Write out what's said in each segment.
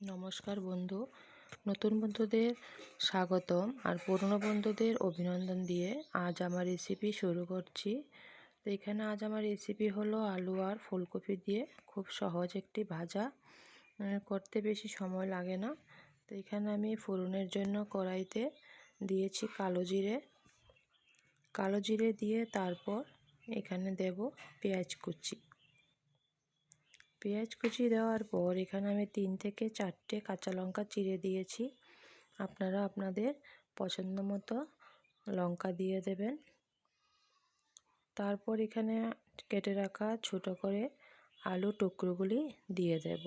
নমস্কার বন্ধু। নতুন বন্ধুদের স্বাগতম আর পুরনো বন্ধুদের অভিনন্দন দিয়ে আজ আমার রেসিপি শুরু করছি। তো এখানে আজ আমার রেসিপি হলো আলু আর ফুলকপি দিয়ে খুব সহজ একটি ভাজা। করতে বেশি সময় লাগে না। তো এখানে আমি ফোড়নের জন্য কড়াইতে দিয়েছি কালো জিরে। কালো জিরে দিয়ে তারপর এখানে দেব পেঁয়াজ কুচি। পেঁয়াজ কুচি দেওয়ার পর এখানে আমি তিন থেকে চারটে কাঁচা লঙ্কা চিড়ে দিয়েছি। আপনারা আপনাদের পছন্দ মতো লঙ্কা দিয়ে দেবেন। তারপর এখানে কেটে রাখা ছোট করে আলু টুকরোগুলি দিয়ে দেব।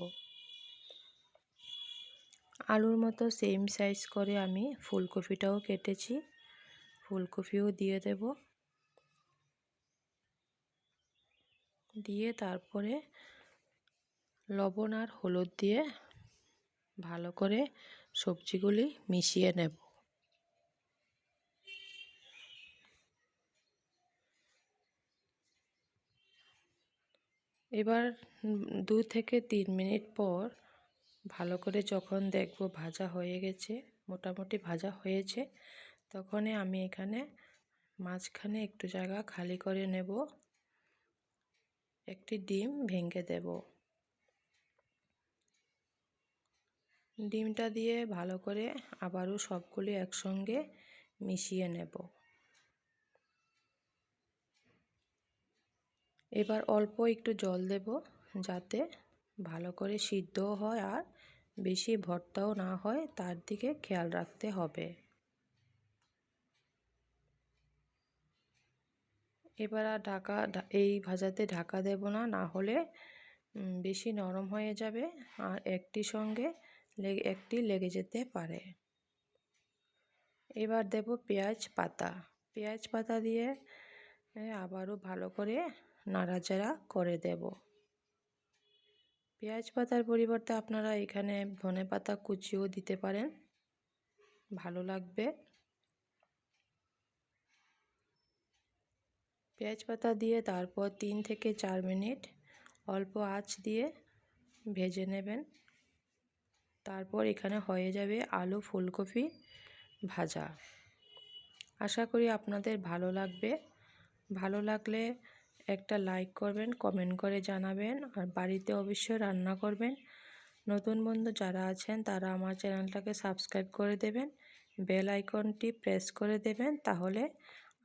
আলুর মতো সেম সাইজ করে আমি ফুলকপিটাও কেটেছি। ফুলকপিও দিয়ে দেব। দিয়ে তারপরে লবণ আর হলুদ দিয়ে ভালো করে সবজিগুলি মিশিয়ে নেব। এবার দু থেকে তিন মিনিট পর ভালো করে যখন দেখব ভাজা হয়ে গেছে, মোটামুটি ভাজা হয়েছে, তখনই আমি এখানে মাঝখানে একটু জায়গা খালি করে নেব, একটি ডিম ভেঙে দেব। ডিমটা দিয়ে ভালো করে আবারও সবগুলি একসঙ্গে মিশিয়ে নেব। এবার অল্প একটু জল দেব যাতে ভালো করে সিদ্ধও হয় আর বেশি ভর্তাও না হয়, তার দিকে খেয়াল রাখতে হবে। এবার আর ঢাকা, এই ভাজাতে ঢাকা দেব না না হলে বেশি নরম হয়ে যাবে। আর একটি সঙ্গে একটি লেগে যেতে পারে। এবার দেব পেঁয়াজ পাতা। পেঁয়াজ পাতা দিয়ে আবারও ভালো করে নাড়াচাড়া করে দেব। পেঁয়াজ পাতার পরিবর্তে আপনারা এখানে ধনে পাতা কুচিও দিতে পারেন। ভালো লাগবে। পেঁয়াজ পাতা দিয়ে তারপর তিন থেকে চার মিনিট অল্প আঁচ দিয়ে ভেজে নেবেন। তারপর এখানে হয়ে যাবে আলু ফুলকপি ভাজা। আশা করি আপনাদের ভালো লাগবে। ভালো লাগলে একটা লাইক করবেন, কমেন্ট করে জানাবেন আর বাড়িতে অবশ্যই রান্না করবেন। নতুন বন্ধু যারা আছেন তারা আমার চ্যানেলটাকে সাবস্ক্রাইব করে দেবেন, বেল আইকনটি প্রেস করে দেবেন তাহলে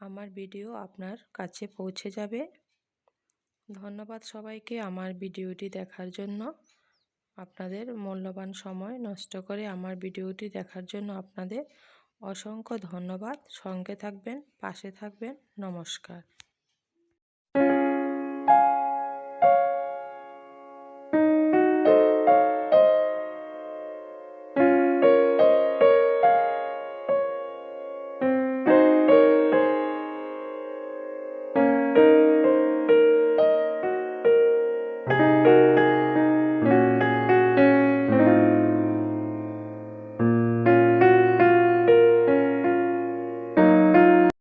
আমার ভিডিও আপনার কাছে পৌঁছে যাবে। ধন্যবাদ সবাইকে আমার ভিডিওটি দেখার জন্য। আপনাদের মূল্যবান সময় নষ্ট করে আমার ভিডিওটি দেখার জন্য আপনাদের অসংখ্য ধন্যবাদ। সঙ্গে থাকবেন, পাশে থাকবেন। নমস্কার।